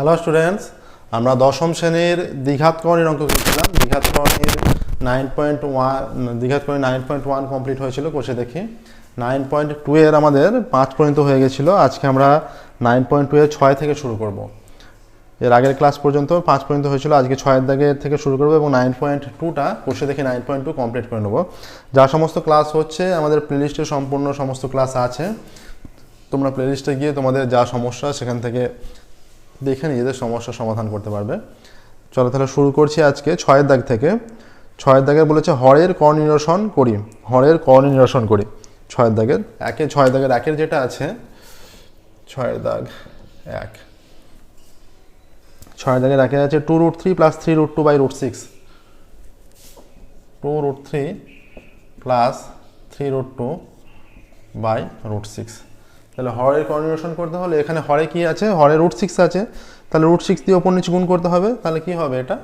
Hello students আমরা দশম শ্রেণির দ্বিঘাতকরণের অঙ্ক করছিলাম। দ্বিঘাতকরণের নাইন পয়েন্ট ওয়ান দ্বিঘাতকরণের নাইন পয়েন্ট ওয়ান কমপ্লিট হয়েছিল, কোষে দেখি। নাইন পয়েন্ট টু এর আমাদের পাঁচ পর্যন্ত হয়ে গেছিল। আজকে আমরা নাইন পয়েন্ট টু এর ছয় থেকে শুরু করব। এর আগের ক্লাস পর্যন্ত পাঁচ পর্যন্ত হয়েছিল। আজকে ছয়ের দাগে থেকে শুরু করব এবং নাইন পয়েন্ট টুটা কোষে দেখে নাইন পয়েন্ট টু কমপ্লিট করে নেব। যা সমস্ত ক্লাস হচ্ছে, আমাদের প্লেলিস্টে সম্পূর্ণ সমস্ত ক্লাস আছে। তোমরা প্লেলিস্টে গিয়ে তোমাদের যা সমস্যা সেখান থেকে দেখে নিজেদের সমস্যার সমাধান করতে পারবে। চলো তাহলে শুরু করছি আজকে ছয়ের দাগ থেকে। ছয়ের দাগের বলেছে, হরের কর নিরসন করি, হরের কর নিরসন করি। ছয়ের দাগের, একে ছয় দাগের, একের যেটা আছে, ছয়ের দাগ এক। ছয়ের দাগের একে আছে two root three plus three root two by root six. Two root three plus three root two by root six. তাহলে হরের কর্নিউশন করতে হলে এখানে হরে কি আছে? হরে রুট সিক্স আছে। তাহলে রুট সিক্স দিয়ে ওপর নিচে গুণ করতে হবে। তাহলে কি হবে এটা?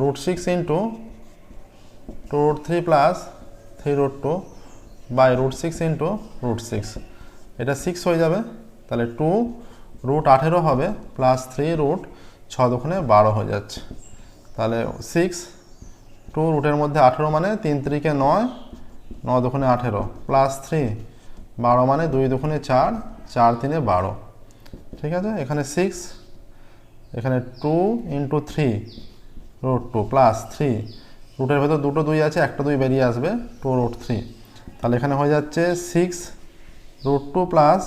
Root six into two root three plus three root two by root six into root six এটা সিক্স হয়ে যাবে। তাহলে টু রুট আঠেরো হবে প্লাস থ্রি রুট ছ দোকানে বারো হয়ে যাচ্ছে। তাহলে সিক্স টু রুটের মধ্যে আঠেরো মানে তিন তিরিকে নয় ন দুগুণে আঠেরো প্লাস থ্রি বারো মানে দুই দুগুণে চার চার তিনে বারো। ঠিক আছে? এখানে সিক্স এখানে two into three root two plus three রুটের ভেতর দুটো দুই আছে, একটা দুই বেরিয়ে আসবে টু রুট থ্রি তাহলে এখানে হয়ে যাচ্ছে six root two plus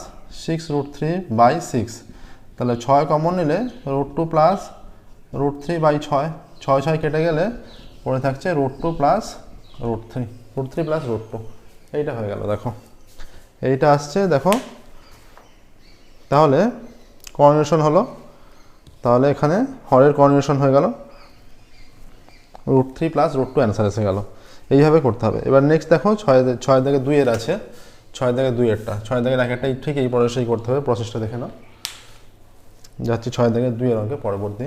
six root three by six তাহলে ছয় কমন নিলে root two plus root three by ছয়। ছয় ছয় কেটে গেলে পড়ে থাকছে root two plus root three root three plus root two এইটা হয়ে গেল, দেখো। এইটা আসছে, দেখো। তাহলে কর্নিউশন হলো। তাহলে এখানে হরের কর্নিউশন হয়ে গেল। Root three plus root two answer এসে গেল। এইভাবে করতে হবে। এবার নেক্সট দেখো, ছয় ছয় থেকে দুইয়ের আছে। ছয় থেকে দুইয়েরটা ছয় থেকে এক একটা, ঠিক এই প্রসেসেই করতে হবে। প্রসেসটা দেখে নাও। যাচ্ছি ছয় থেকে দুইয়ের অঙ্কে পরবর্তী।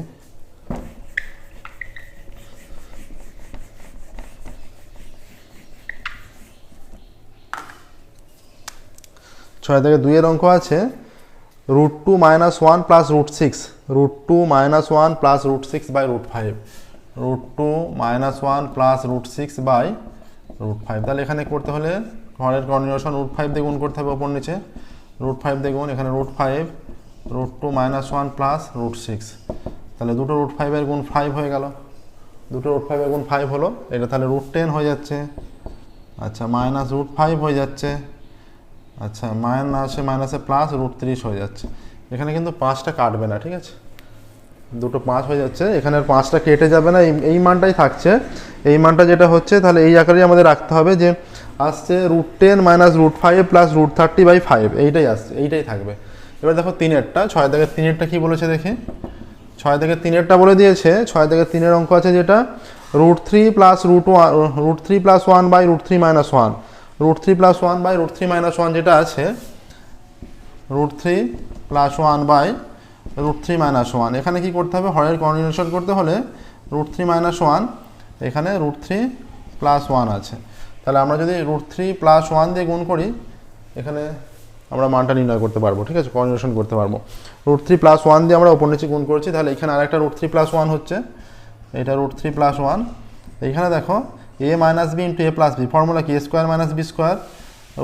ছয় থেকে দুইয়ের অঙ্ক আছে। Root two minus one plus root six root two minus one plus root six by root five root two minus one plus root six by root five তাহলে এখানে করতে হলে ঘরের কর্নিউশন রুট ফাইভ দিয়ে গুণ করতে হবে ওপর নিচে। রুট ফাইভ দিয়ে গুণ, এখানে root five root two minus one plus root six তাহলে দুটো রুট ফাইভের গুণ ফাইভ হয়ে গেল। দুটো রুট ফাইভের গুণ ফাইভ হলো। এটা তাহলে রুট টেন হয়ে যাচ্ছে। আচ্ছা মাইনাস রুট ফাইভ হয়ে যাচ্ছে। আচ্ছা মাইনাসে মাইনাসে প্লাস রুট তিরিশ হয়ে যাচ্ছে। এখানে কিন্তু পাঁচটা কাটবে না, ঠিক আছে? দুটো পাঁচ হয়ে যাচ্ছে, এখানে পাঁচটা কেটে যাবে না, এই মানটাই থাকছে। এই মানটা যেটা হচ্ছে, তাহলে এই আকারেই আমাদের রাখতে হবে যে আসছে root ten minus root five plus root thirty by five এইটাই আসছে, এইটাই থাকবে। এবার দেখো তিনেরটা, ছয় থেকে তিনেরটা কি বলেছে দেখি? ছয় থেকে তিনেরটা বলে দিয়েছে, ছয় থেকে তিনের অঙ্ক আছে যেটা root three plus root one root three plus one by root three minus one root three plus one by root three minus one যেটা আছে root three plus one by root three minus one এখানে কি করতে হবে হরের কর্ডিনেশন করতে হলে রুট থ্রি মাইনাস ওয়ান এখানে রুট থ্রি প্লাস ওয়ান আছে তাহলে আমরা যদি রুট থ্রি প্লাস ওয়ান দিয়ে গুণ করি এখানে আমরা মানটা নির্ণয় করতে পারব ঠিক আছে কর্ডিনেশন করতে পারব রুট থ্রি প্লাস ওয়ান দিয়ে আমরা ওপর নিচে গুণ করছি তাহলে এখানে আরেকটা রুট থ্রি প্লাস ওয়ান হচ্ছে এটা রুট থ্রি প্লাস ওয়ান এইখানে দেখো A minus B into A plus B formula কি? A square minus B square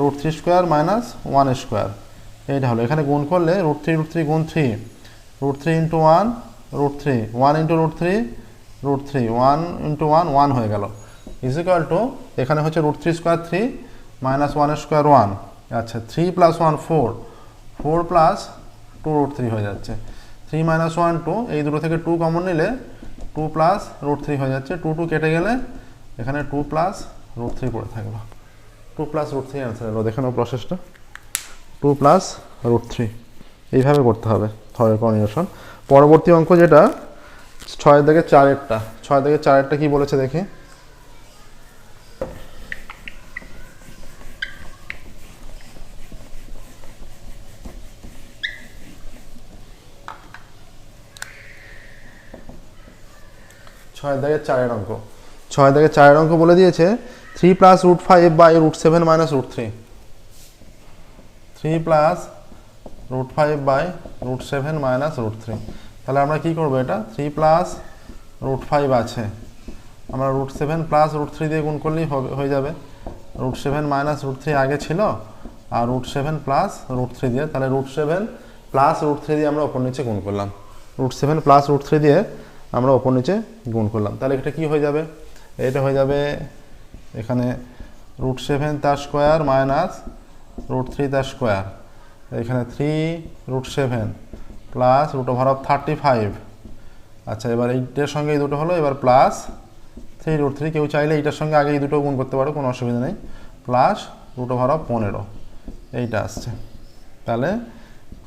root three square minus one square এইটা হলো, এখানে গুণ করলে রুট থ্রি রুট থ্রি গুণ three root three into one root three one into root three root three one into one one হয়ে গেল। Is equal to এখানে হচ্ছে root three square three minus one square one আচ্ছা three plus one four four plus two root three হয়ে যাচ্ছে। Three minus one two এই দুটো থেকে টু কমন নিলে টু প্লাস রুট থ্রি হয়ে যাচ্ছে। টু টু কেটে গেলে এখানে টু প্লাস রুট থ্রি পড়ে থাকল two plus root three answer এলো। দেখে প্রসেসটা টু। প্লাস রুট থ্রি এইভাবে করতে হবে থরের কর্নিউশন পরবর্তী অঙ্ক যেটা, ছয় থেকে চারেরটা ছয় থেকে চারেরটা কি বলেছে দেখি। ছয় থেকে চারের অঙ্ক। ছয় থেকে চারের অঙ্ক বলে দিয়েছে। Three plus root five by root seven minus root three three plus root five by root seven minus root three তাহলে আমরা কী করব এটা? থ্রি প্লাস রুট ফাইভ আছে। আমরা root seven plus root three দিয়ে গুণ করলেই হবে, হয়ে যাবে। Root seven minus root three আগে ছিল, আর root seven plus root three দিয়ে, তাহলে root seven plus root three দিয়ে আমরা ওপর নিচে গুণ করলাম। Root seven plus root three দিয়ে আমরা ওপর নিচে গুণ করলাম। তাহলে এটা কি হয়ে যাবে? এটা হয়ে যাবে এখানে রুট সেভেন তার স্কোয়ার মাইনাস রুট থ্রি তার স্কোয়ার এখানে three root seven plus root over of thirty five আচ্ছা এবার এইটার সঙ্গে এই দুটো হলো, এবার প্লাস থ্রি রুট থ্রি কেউ চাইলে এইটার সঙ্গে আগে এই দুটো গুণ করতে পারো, কোনো অসুবিধা নেই। প্লাস রুট ওভার অফ পনেরো। এইটা আসছে। তাহলে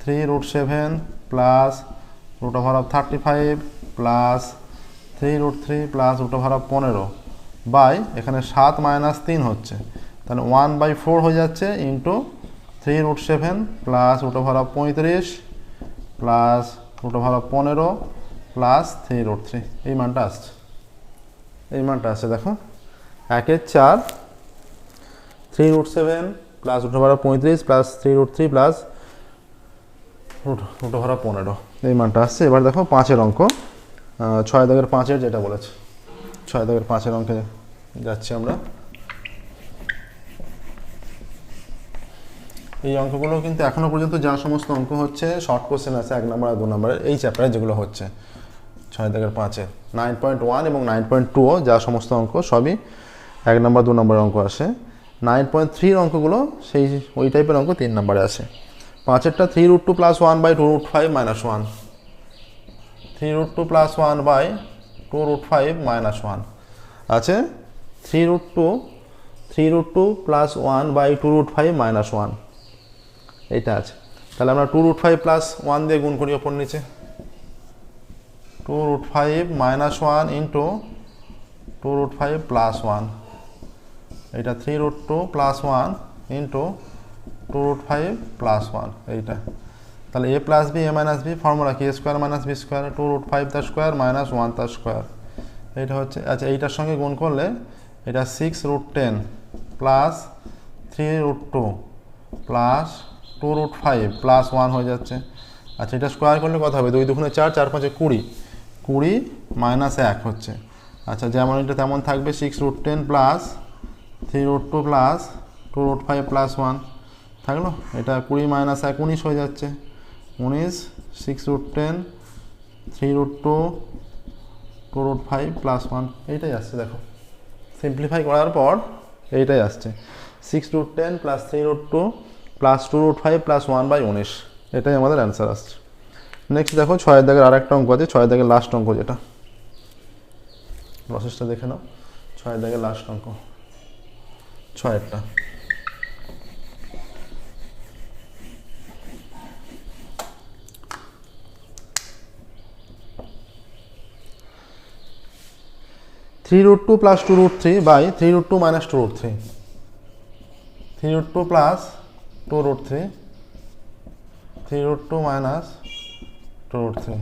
three root seven plus root over of thirty five plus three root three plus root over of পনেরো। বাই, এখানে সাত মাইনাস তিন হচ্ছে। তাহলে ওয়ান বাই ফোর হয়ে যাচ্ছে into three root seven plus root over পঁয়ত্রিশ প্লাস রুট ওভার পনেরো প্লাস থ্রি রুট থ্রি। এই মানটা আসছে। এই মানটা আসছে, দেখো। একের চার, three root seven plus root over পঁয়ত্রিশ plus three root three plus root root পনেরো। এই মানটা আসছে। এবার দেখো পাঁচের অঙ্ক। ছয় দাগের পাঁচের যেটা বলেছে। ছয় দাগের পাঁচের অঙ্কে যাচ্ছি আমরা। এই অঙ্কগুলো কিন্তু এখনও পর্যন্ত যা সমস্ত অঙ্ক হচ্ছে শর্ট কোশ্চেন আছে এক নম্বর আর দু নম্বরের। এই চ্যাপ্টারে যেগুলো হচ্ছে, ছয় দাগের পাঁচে নাইন পয়েন্ট ওয়ান এবং নাইন পয়েন্ট টুও যা সমস্ত অঙ্ক, সবই এক নম্বর, দু নম্বরের অঙ্ক আসে। নাইন পয়েন্ট থ্রির অঙ্কগুলো সেই, ওই টাইপের অঙ্ক তিন নম্বরে আসে। পাঁচেরটা three root two plus one by two root five minus one three root two plus one by two root five minus one আছে? Three root two three root two plus one by two root five minus one এইটা আছে। তাহলে আমরা two root five plus one দিয়ে গুণ করি ওপর নিচে। Two root five minus one into two root five plus one এইটা three root two plus one into two root five plus one এইটা। তাহলে A plus B A minus B formula কি A square minus B square two root five তার square minus one তার square এইটা হচ্ছে আচ্ছা এইটার সঙ্গে গুণ করলে এটা six root ten plus three root two plus two root five plus one হয়ে যাচ্ছে। আচ্ছা এটা স্কোয়ার করলে কত হবে? দুই দুগুণে চার চার পাঁচে কুড়ি। কুড়ি মাইনাস এক হচ্ছে। আচ্ছা যেমন এটা তেমন থাকবে six root ten plus three root two plus two root five plus one থাকল? এটা কুড়ি মাইনাস এক, উনিশ হয়ে যাচ্ছে। উনিশ six root ten three root two two root five plus one এইটাই আসছে, দেখো। সিম্পলিফাই করার পর এইটাই আসছে। Six root ten plus three root two plus two root five plus one by উনিশ। এটাই আমাদের অ্যান্সার আসছে। নেক্সট দেখো, ছয়ের দাগের আর একটা অঙ্ক আছে, ছয়ের দাগের লাস্ট অঙ্ক যেটা। প্রসেসটা দেখে নাও। ছয়ের দাগের লাস্ট অঙ্ক। ছয়েরটা। Three root two plus two root three by three root two minus two root three three root two plus two root three three root two minus two root three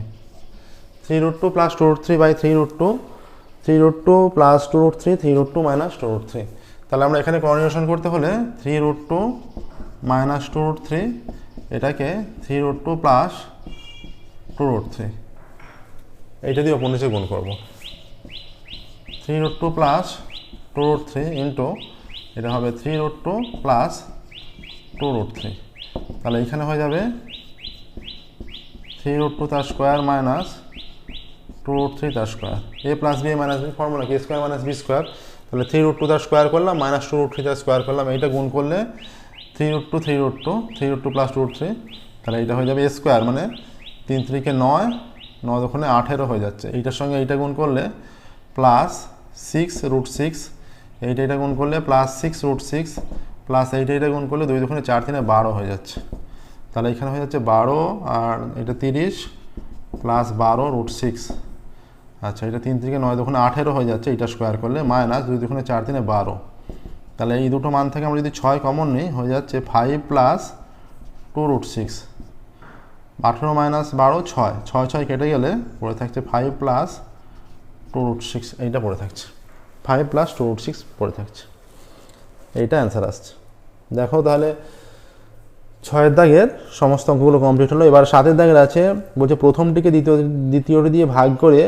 three root two plus two root three by three root two three root two plus two root three three root two minus two root three তাহলে আমরা এখানে coordination করতে হলে three root two minus two root three এটাকে three root two plus two root three এইটা দিয়ে ওপর নিচে গুণ করব three root two plus two root three into, এটা হবে three root two plus two root three. তাহলে এখানে হয়ে যাবে থ্রি রুট টু তার square minus two root three তার square. A plus B minus B formula কি? Square minus B square. তাহলে থ্রি রুট টু তার স্কোয়ার করলাম, মাইনাস টু রুট থ্রি তার স্কোয়ার করলাম, এইটা গুণ করলে three root two three root two, three root two plus two root three. তাহলে এইটা হয়ে যাবে এ স্কোয়ার মানে তিন থ্রিকে নয় নয় দোকানে আঠেরো হয়ে যাচ্ছে। এইটার সঙ্গে এইটা গুণ করলে প্লাস সিক্স রুট সিক্স এইটা এটা গুণ করলে plus six root six plus এইটা এটা গুণ করলে দুই দোকানে চার তিনে বারো হয়ে যাচ্ছে। তাহলে এখানে হয়ে যাচ্ছে বারো আর এটা তিরিশ প্লাস বারো রুট সিক্স আচ্ছা এটা তিন থেকে নয় দোকানে আঠেরো হয়ে যাচ্ছে, এটা স্কোয়ার করলে মাইনাস দুই দোকানে চার তিনে বারো। তাহলে এই দুটো মান থেকে আমরা যদি ছয় কমন নিই, হয়ে যাচ্ছে five plus two root six আঠেরো মাইনাস বারো, ছয়। ছয় ছয় কেটে গেলে পড়ে থাকছে five plus two root six এইটা পড়ে থাকছে। Five plus two root six পড়ে থাকছে। এইটা অ্যান্সার আসছে। দেখো তাহলে ছয়ের দাগের সমস্ত অঙ্কগুলো কমপ্লিট হলো। এবার সাতের দাগের আছে, বলছে প্রথমটিকে দ্বিতীয়, দ্বিতীয়টি দিয়ে ভাগ করে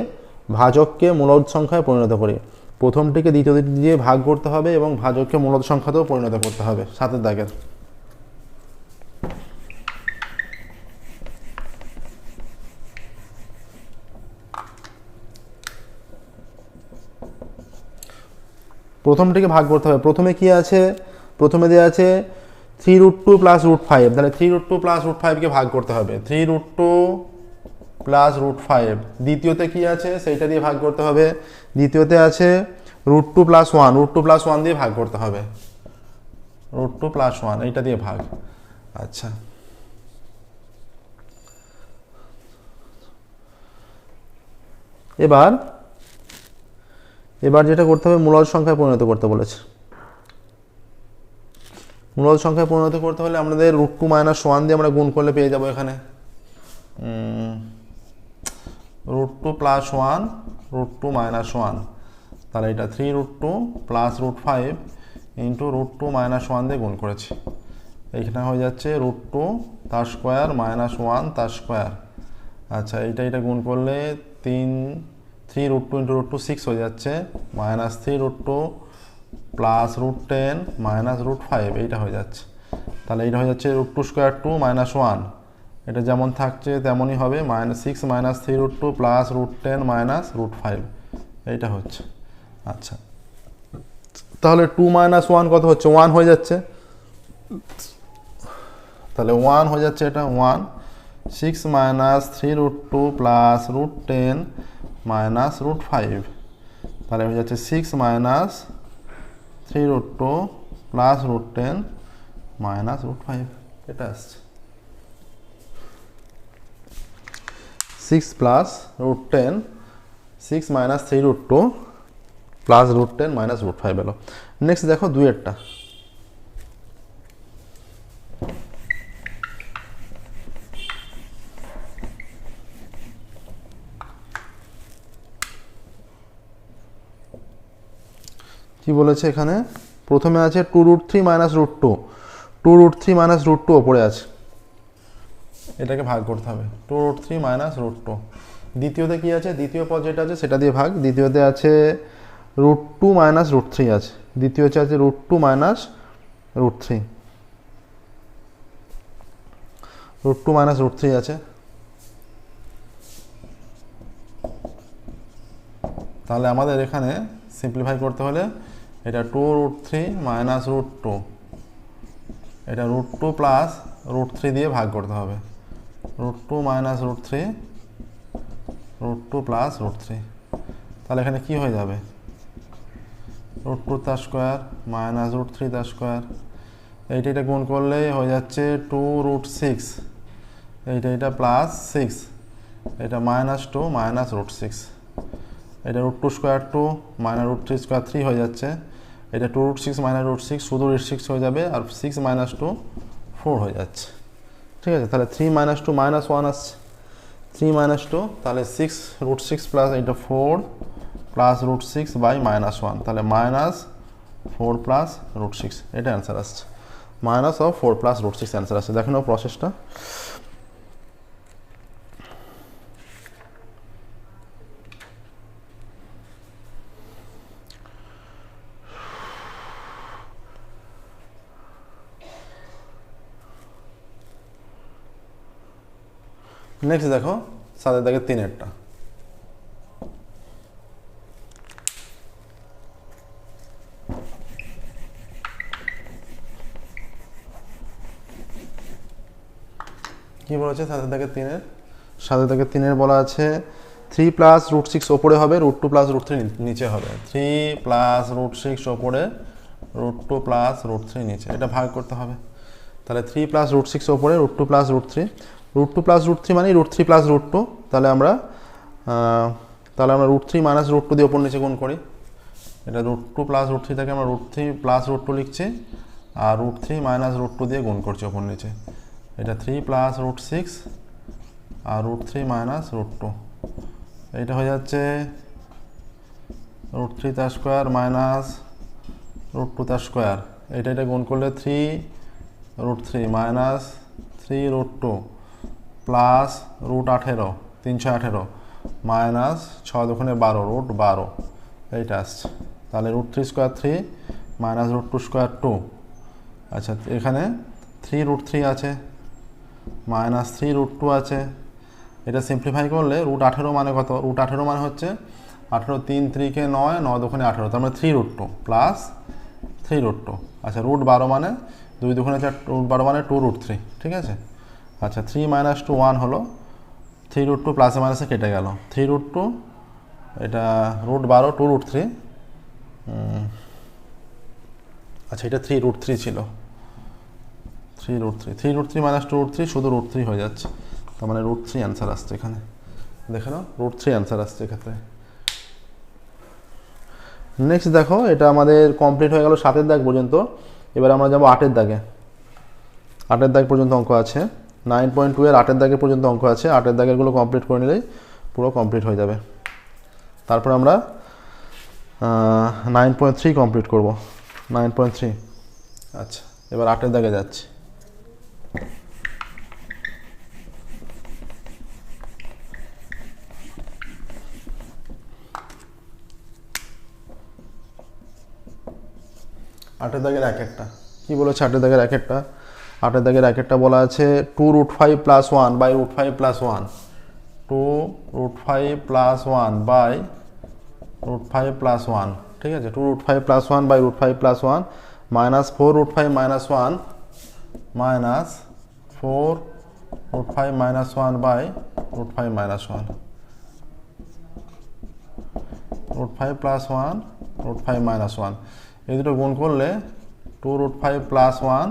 ভাজককে মূলদ সংখ্যায় পরিণত করি। প্রথমটিকে দ্বিতীয়টি দিয়ে ভাগ করতে হবে এবং ভাজককে মূলদ সংখ্যাতেও পরিণত করতে হবে সাতের দাগের। প্রথমটিকে ভাগ করতে হবে। প্রথমে কি আছে? প্রথমে দেওয়া আছে three root two plus root five তাহলে three root two plus root ফাইভকে ভাগ করতে হবে। Three root two plus root five দ্বিতীয়তে কি আছে? সেইটা দিয়ে ভাগ করতে হবে। দ্বিতীয়তে আছে root two plus one root two plus one দিয়ে ভাগ করতে হবে। রুট টু প্লাস ওয়ান এইটা দিয়ে ভাগ। আচ্ছা। এবার এবার যেটা করতে হবে মূলদ সংখ্যায় পরিণত করতে বলেছে। মূলদ সংখ্যায় পরিণত করতে হলে আমাদের রুট টু মাইনাস ওয়ান দিয়ে আমরা গুণ করলে পেয়ে যাব এখানে। Root two plus one root two minus one তাহলে এটা three root two plus root five into root two minus one দিয়ে গুণ করেছি। এইখানে হয়ে যাচ্ছে রুট টু তার স্কোয়ার মাইনাস ওয়ান তার স্কোয়ার আচ্ছা এইটা এটা গুণ করলে তিন three root two into root two six হয়ে যাচ্ছে minus three root two plus root ten minus root five এইটা হয়ে যাচ্ছে। তাহলে এইটা হয়ে যাচ্ছে root two square two minus one এটা যেমন থাকছে তেমনই হবে minus six minus three root two plus root ten minus root five এইটা হচ্ছে। আচ্ছা। তাহলে টু মাইনাস ওয়ান কত হচ্ছে? ওয়ান হয়ে যাচ্ছে। তাহলে ওয়ান হয়ে যাচ্ছে এটা one six minus three root two plus root ten minus root five তাহলে হয়ে যাচ্ছে six minus three root two plus root ten minus root five এটা আসছে। Six plus root ten six minus three root two plus root ten minus root five এলো। Next দেখো দুইয়েরটা কি বলেছে এখানে? প্রথমে আছে two root three minus root two two root three minus root two ওপরে আছে। এটাকে ভাগ করতে হবে। Two root three minus root two দ্বিতীয়তে কী আছে? দ্বিতীয় পদ যেটা আছে সেটা দিয়ে ভাগ। দ্বিতীয়তে আছে root two minus root three আছে। দ্বিতীয় হচ্ছে আছে root two minus root three root two minus root three আছে। তাহলে আমাদের এখানে সিম্পলিফাই করতে হলে এটা two root three minus root two এটা root two plus root three দিয়ে ভাগ করতে হবে। Root two minus root three root two plus root three তাহলে এখানে কি হয়ে যাবে? রুট টু তার স্কোয়ার মাইনাস রুট থ্রি তার স্কোয়ার এইটা এটা গুণ করলেই হয়ে যাচ্ছে টু রুট সিক্স এইটা এটা প্লাস সিক্স এটা minus two minus root six এটা root two square two minus root three square three হয়ে যাচ্ছে। এটা two root six minus root six শুধু রুট সিক্স হয়ে যাবে আর সিক্স মাইনাস টু ফোর হয়ে যাচ্ছে। ঠিক আছে? তাহলে three minus two minus one আসছে। থ্রি মাইনাস টু তাহলে সিক্স রুট সিক্স প্লাস এটা four plus root six by minus one তাহলে minus four plus root six এটা অ্যান্সার আসছে। Minus of four plus root six answer আসছে। দেখেন প্রসেসটা next দেখো, সাদের দাগে তিনেরটা। কি বলেছে সাদের দাগে তিনের। সাদের দাগে তিনের বলা আছে থ্রি প্লাস রুট সিক্স ওপরে হবে root two plus root three নিচে হবে। থ্রি প্লাস রুট সিক্স ওপরে root two plus root three নিচে। এটা ভাগ করতে হবে। তাহলে থ্রি প্লাস রুট সিক্স ওপরে root two plus root three root two plus root three মানে root three plus root two তাহলে আমরা তাহলে আমরা root three minus root two দিয়ে ওপর নিচে গুণ করি। এটা root two plus root three থেকে আমরা root three plus root two লিখছি, আর root three minus root two দিয়ে গুণ করছি ওপর নিচে। এটা থ্রি প্লাস রুট সিক্স আর root three minus root two এইটা হয়ে যাচ্ছে রুট থ্রি তার স্কোয়ার মাইনাস রুট টু তার স্কোয়ার এটা এটা গুণ করলে three root three minus three root two plus root আঠেরো, তিনশো আঠেরো, মাইনাস ছয় দোকানে বারো, রুট বারো। এইটা আসছে তাহলে root three square three minus root two square two আচ্ছা এখানে থ্রি রুট থ্রি আছে, মাইনাস থ্রি রুট টু আছে। এটা সিম্পলিফাই করলে রুট আঠেরো মানে কত? রুট আঠেরো মানে হচ্ছে আঠেরো তিন থ্রিকে নয় নয় দোকানে আঠেরো, তার মানে three root two plus three root two আচ্ছা রুট বারো মানে দুই দুখানে চার রুট বারো মানে টু রুট থ্রি ঠিক আছে? আচ্ছা থ্রি মাইনাস টু ওয়ান হলো। থ্রি রুট টু প্লাসে মাইনাসে কেটে গেল। থ্রি রুট টু এটা রুট বারো টু রুট থ্রি আচ্ছা এটা থ্রি রুট থ্রি ছিল। Three root three three root three minus two root three শুধু রুট থ্রি হয়ে যাচ্ছে। তার মানে রুট থ্রি অ্যান্সার আসছে এখানে। দেখে নাও রুট থ্রি অ্যান্সার আসছে এক্ষেত্রে। নেক্সট দেখো, এটা আমাদের কমপ্লিট হয়ে গেল সাতের দাগ পর্যন্ত। এবার আমরা যাব আটের দাগে। আটের দাগ পর্যন্ত অঙ্ক আছে। নাইন পয়েন্ট টু এর আটের দাগের পর্যন্ত অঙ্ক আছে, আটের দাগেরগুলো কমপ্লিট করে নিলেই পুরো কমপ্লিট হয়ে যাবে। তারপর আমরা নাইন পয়েন্ট থ্রি কমপ্লিট করব। Nine point three. আচ্ছা এবার আটের দাগে যাচ্ছি। আটের দাগের এক একটা। কী বলেছে আটের দাগের এক একটা? আটের দাগের একটা বলা আছে two root five plus one by root five plus one two root five plus one by root five plus one ঠিক আছে two root five plus one by root five plus one minus four root five minus one minus four root five minus one by root five minus one root five plus one root five minus one এই দুটো গুণ করলে two root five plus one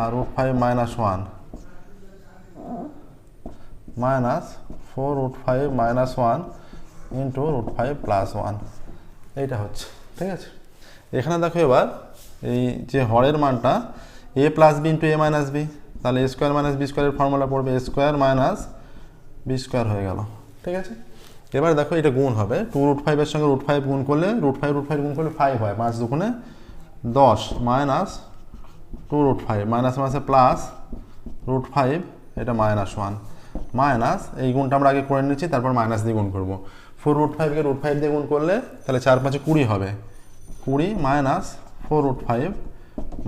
আর root five minus one minus four root five minus one into root five plus one এইটা হচ্ছে, ঠিক আছে? এখানে দেখো এবার, এই যে হরের মানটা A plus B into A minus B তাহলে এ স্কোয়ার মাইনাস বি স্কোয়ারের ফর্মুলা পড়বে A square minus B square হয়ে গেল, ঠিক আছে? এবার দেখো এটা গুণ হবে টু রুট ফাইভের সঙ্গে রুট ফাইভ গুণ করলে রুট ফাইভ রুট ফাইভ গুণ করলে ফাইভ হয় পাঁচ দুগুণে দশ minus two root five minus মাইনাসে প্লাস রুট ফাইভ এটা মাইনাস ওয়ান মাইনাস এই গুণটা আমরা আগে করে নিচ্ছি, তারপর মাইনাস দিয়ে গুণ করব। ফোর রুট ফাইভকে রুট ফাইভ দিয়ে গুণ করলে তাহলে চার পাঁচে কুড়ি হবে। কুড়ি minus four root five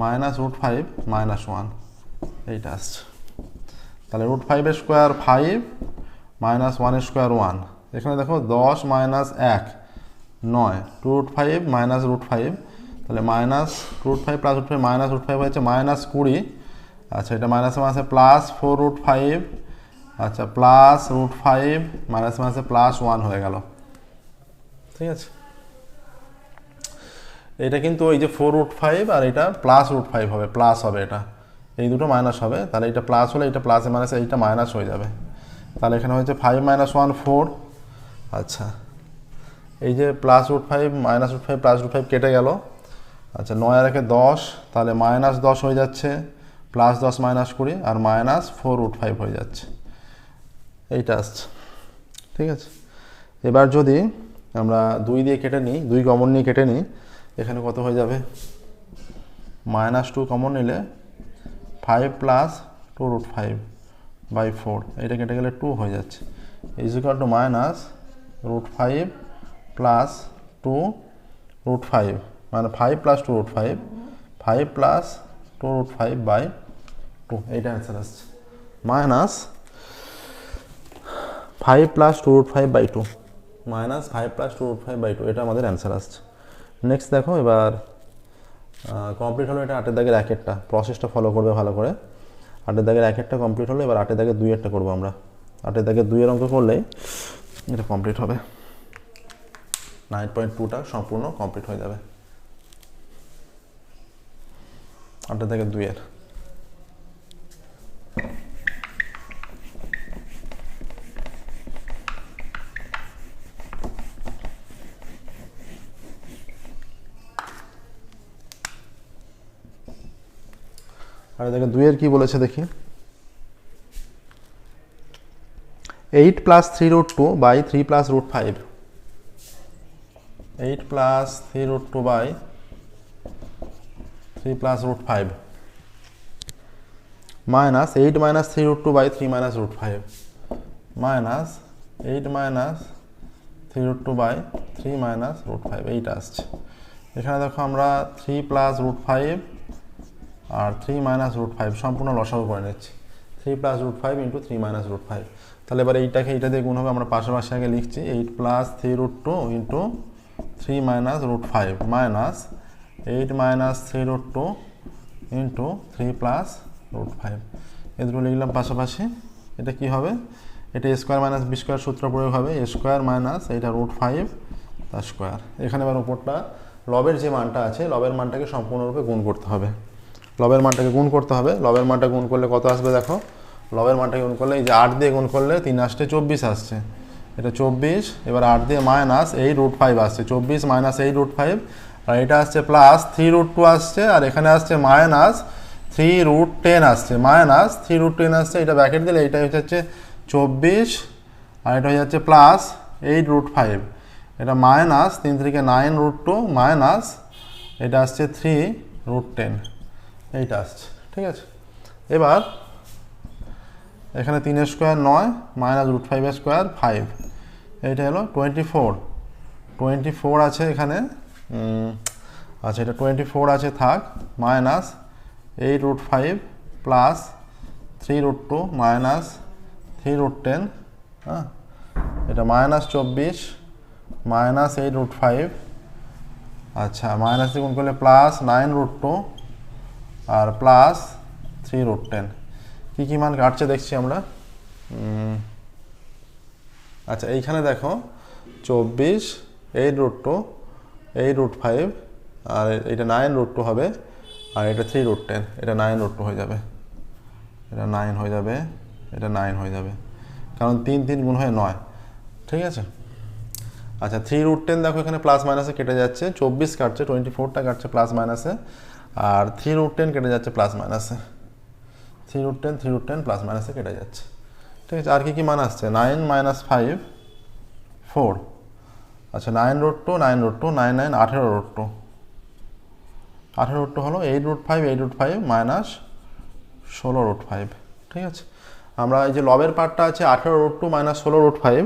minus root five minus one এইটা আসছে তাহলে রুট ফাইভের স্কোয়ার ফাইভ মাইনাস ওয়ানের স্কোয়ার ওয়ান এখানে দেখো দশ মাইনাস এক, নয়। Two root five minus root five তাহলে minus root five plus root five minus root five হচ্ছে মাইনাস কুড়ি। আচ্ছা এটা মাইনাস মাসে প্লাস ফোর রুট ফাইভ আচ্ছা প্লাস রুট ফাইভ মাইনাস মাসে প্লাস ওয়ান হয়ে গেল। ঠিক আছে? এটা কিন্তু ওই যে ফোর রুট ফাইভ আর এটা প্লাস রুট ফাইভ হবে প্লাস হবে এটা। এই দুটো মাইনাস হবে, তাহলে এটা প্লাস হলে এটা প্লাসে মাইনাস এইটা মাইনাস হয়ে যাবে। তাহলে এখানে হচ্ছে ফাইভ মাইনাস ওয়ান ফোর আচ্ছা এই যে plus root five minus root five plus root five কেটে গেল। আচ্ছা নয় আর একে দশ, তাহলে মাইনাস দশ হয়ে যাচ্ছে প্লাস দশ মাইনাস কুড়ি, আর মাইনাস ফোর রুট ফাইভ হয়ে যাচ্ছে। এইটা আসছে, ঠিক আছে? এবার যদি আমরা দুই দিয়ে কেটে নিই, দুই কমন নিয়ে কেটে নিই, এখানে কত হয়ে যাবে? মাইনাস টু কমন নিলে five plus two root five by four এটা কেটে গেলে টু হয়ে যাচ্ছে। Equal two minus root five plus two root five মানে five plus two root five five plus two root five by two এইটা answer আসছে। Minus five plus two root five by two minus five plus two root five by two এটা আমাদের answer আসছে। Next দেখো, এবার complete হলো এটা আটের দাগের এক একটা প্রসেসটা ফলো করবে ভালো করে। আটের দাগের এক একটা কমপ্লিট হলো, এবার আটের দাগের দুই একটা করব আমরা। আটের দাগের দুইয়ের অঙ্ক করলে এটা কমপ্লিট হবে। নাইন পয়েন্ট টুটা সম্পূর্ণ কমপ্লিট হয়ে যাবে। আটের দাগের দুইয়ের। আর দেখে, দুইয়ের কি বলেছে দেখি। Eight plus three root two by three plus root five eight plus three root two by three plus root five minus eight minus three root two by three minus root five minus eight minus three root two by three minus root five এইটা আসছে। এখানে দেখো আমরা three plus root five আর three minus root five সম্পূর্ণ লসাগু করে নিচ্ছি। Three plus root five into three minus root five তাহলে এবার এইটাকে এইটা দিয়ে গুণ হবে। আমরা পাশাপাশি আগে লিখছি eight plus three root two into three minus root five minus eight minus three root two into three plus root five. এ দুটো লিখলাম পাশাপাশি। এটা কি হবে? এটা স্কোয়ার মাইনাস বি স্কোয়ার সূত্র প্রয়োগ হবে। স্কোয়ার মাইনাস এইটা রুট ফাইভ তার স্কোয়ার। এখানে এবার উপরটা লবের যে মানটা আছে, লবের মানটাকে সম্পূর্ণরূপে গুণ করতে হবে। লবের মানটাকে গুণ করতে হবে। লবের মানটা গুণ করলে কত আসবে দেখো? লবের মানটাকে গুণ করলে এই যে আট দিয়ে গুণ করলে তিন আসতে চব্বিশ আসছে। এটা চব্বিশ, এবার আট দিয়ে মাইনাস এই রুট ফাইভ আসছে। চব্বিশ মাইনাস এই রুট ফাইভ এটা আসছে প্লাস থ্রি রুট টু আসছে আর এখানে আসছে মাইনাস থ্রি রুট টেন আসছে। মাইনাস থ্রি রুট টেন আসছে, এটা ব্যাকেট দিলে এইটা হচ্ছে চব্বিশ আর এটা হয়ে যাচ্ছে প্লাস এইট রুট ফাইভ এটা মাইনাস তিন থেকে নাইন রুট টু মাইনাস এটা আসছে থ্রি রুট টেন এইটা আসছে, ঠিক আছে? এবার এখানে তিন স্কোয়ার নয় minus root five square five এইটা হলো টোয়েন্টি ফোর টোয়েন্টি ফোর আছে এখানে। আচ্ছা এটা টোয়েন্টি ফোর আছে, থাক minus eight root five plus three root two minus three root ten হ্যাঁ? এটা মাইনাস চব্বিশ মাইনাস এইট রুট ফাইভ আচ্ছা মাইনাস গুণ করলে প্লাস নাইন রুট টু আর প্লাস থ্রি রুট টেন কী কী মান কাটছে দেখছি আমরা? আচ্ছা এইখানে দেখো, চব্বিশ eight root two eight root five আর এটা নাইন রুট টু হবে, আর এটা থ্রি রুট টেন এটা নাইন রুট টু হয়ে যাবে। এটা নাইন হয়ে যাবে, এটা নাইন হয়ে যাবে। কারণ তিন তিন গুণ হয়ে নয়, ঠিক আছে? আচ্ছা থ্রি রুট টেন দেখো, এখানে প্লাস মাইনাসে কেটে যাচ্ছে, চব্বিশ কাটছে টোয়েন্টি ফোরটা কাটছে প্লাস মাইনাসে আর থ্রি রুট টেন কেটে যাচ্ছে প্লাস মাইনাসে three root ten three root ten plus মাইনাসে কেটে যাচ্ছে, ঠিক আছে? আর কি কি মান আসছে? নাইন মাইনাস ফাইভ ফোর আচ্ছা nine root two nine root two nine nine আঠেরো রোড টু আঠেরো রোড টু হলো eight root five eight root five minus ষোলো রুট ফাইভ ঠিক আছে? আমরা এই যে লবের পার্টটা আছে, আঠেরো রুট টু মাইনাস ষোলো রুট ফাইভ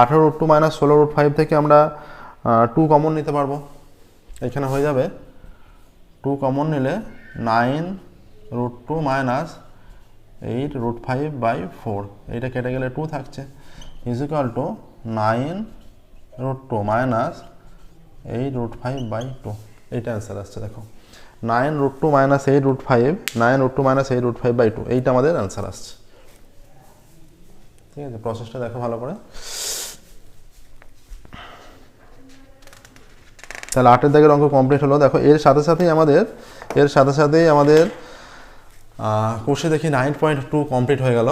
আঠেরো রুট টু মাইনাস ষোলো রুট ফাইভ থেকে আমরা টু কমন নিতে পারব। এখানে হয়ে যাবে টু কমন নিলে nine root two minus eight root five by four এইটা কেটে গেলে টু থাকছে। Equal two nine root two minus eight root five by two এইটা অ্যান্সার আসছে, দেখো। Nine root two minus eight root five nine root two minus eight root five by two এইটা আমাদের answer আসছে। ঠিক আছে প্রসেসটা দেখো ভালো করে। তাহলে আটের দাগের অঙ্ক কমপ্লিট হলো। দেখো, এর সাথে সাথেই আমাদের, এর সাথে সাথেই আমাদের কোষে দেখি নাইন পয়েন্ট টু কমপ্লিট হয়ে গেল।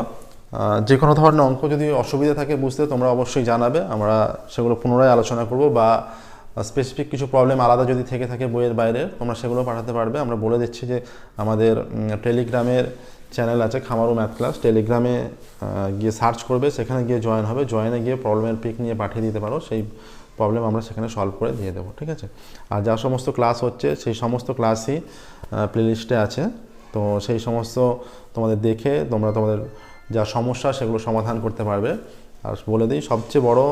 যে কোনো ধরনের অঙ্ক যদি অসুবিধা থাকে বুঝতে তোমরা অবশ্যই জানাবে। আমরা সেগুলো পুনরায় আলোচনা করব বা স্পেসিফিক কিছু প্রবলেম আলাদা যদি থেকে থাকে বইয়ের বাইরে, তোমরা সেগুলো পাঠাতে পারবে। আমরা বলে দিচ্ছি যে আমাদের টেলিগ্রামের চ্যানেল আছে খামারু ম্যাথ ক্লাস টেলিগ্রামে গিয়ে সার্চ করবে, সেখানে গিয়ে জয়েন হবে। জয়েনে গিয়ে প্রবলেমের পিক নিয়ে পাঠিয়ে দিতে পারো। সেই প্রবলেম আমরা সেখানে সলভ করে দিয়ে দেবো, ঠিক আছে? আর যা সমস্ত ক্লাস হচ্ছে, সেই সমস্ত ক্লাসই প্লেলিস্টে আছে। তো সেই সমস্ত তোমাদের দেখে তোমরা তোমাদের যা সমস্যা সেগুলো সমাধান করতে পারবে। আর বলে দিই, সবচেয়ে বড়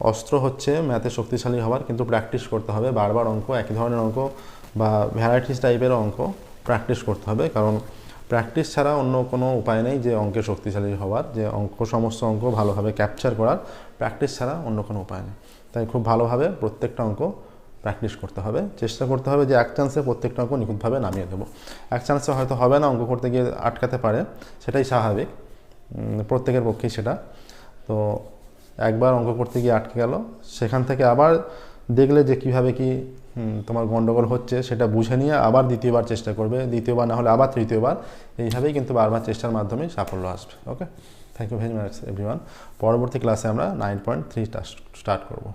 অস্ত্র হচ্ছে ম্যাথে শক্তিশালী হওয়ার কিন্তু প্র্যাকটিস করতে হবে। বারবার অঙ্ক, একই ধরনের অঙ্ক বা ভ্যারাইটিস টাইপের অঙ্ক প্র্যাকটিস করতে হবে। কারণ প্র্যাকটিস ছাড়া অন্য কোনো উপায় নেই যে অঙ্কে শক্তিশালী হওয়ার যে অঙ্ক, সমস্ত অঙ্ক ভালোভাবে ক্যাপচার করার। প্র্যাকটিস ছাড়া অন্য কোনো উপায় নেই। তাই খুব ভালোভাবে প্রত্যেকটা অঙ্ক প্র্যাকটিস করতে হবে। চেষ্টা করতে হবে যে এক চান্সে প্রত্যেকটা অঙ্ক নিখুঁতভাবে নামিয়ে দেবো। এক চান্সে হয়তো হবে না, অঙ্ক করতে গিয়ে আটকাতে পারে, সেটাই স্বাভাবিক। প্রত্যেকের পক্ষেই সেটা। তো একবার অঙ্ক করতে গিয়ে আটকে গেল। সেখান থেকে আবার দেখলে যে কীভাবে কি তোমার গণ্ডগোল হচ্ছে সেটা বুঝে নিয়ে আবার দ্বিতীয়বার চেষ্টা করবে। দ্বিতীয়বার না হলে আবার তৃতীয়বার। এইভাবেই কিন্তু বারবার চেষ্টার মাধ্যমে সাফল্য আসবে। Okay thank you very much everyone পরবর্তী ক্লাসে আমরা নাইন পয়েন্ট থ্রি স্টার্ট করব।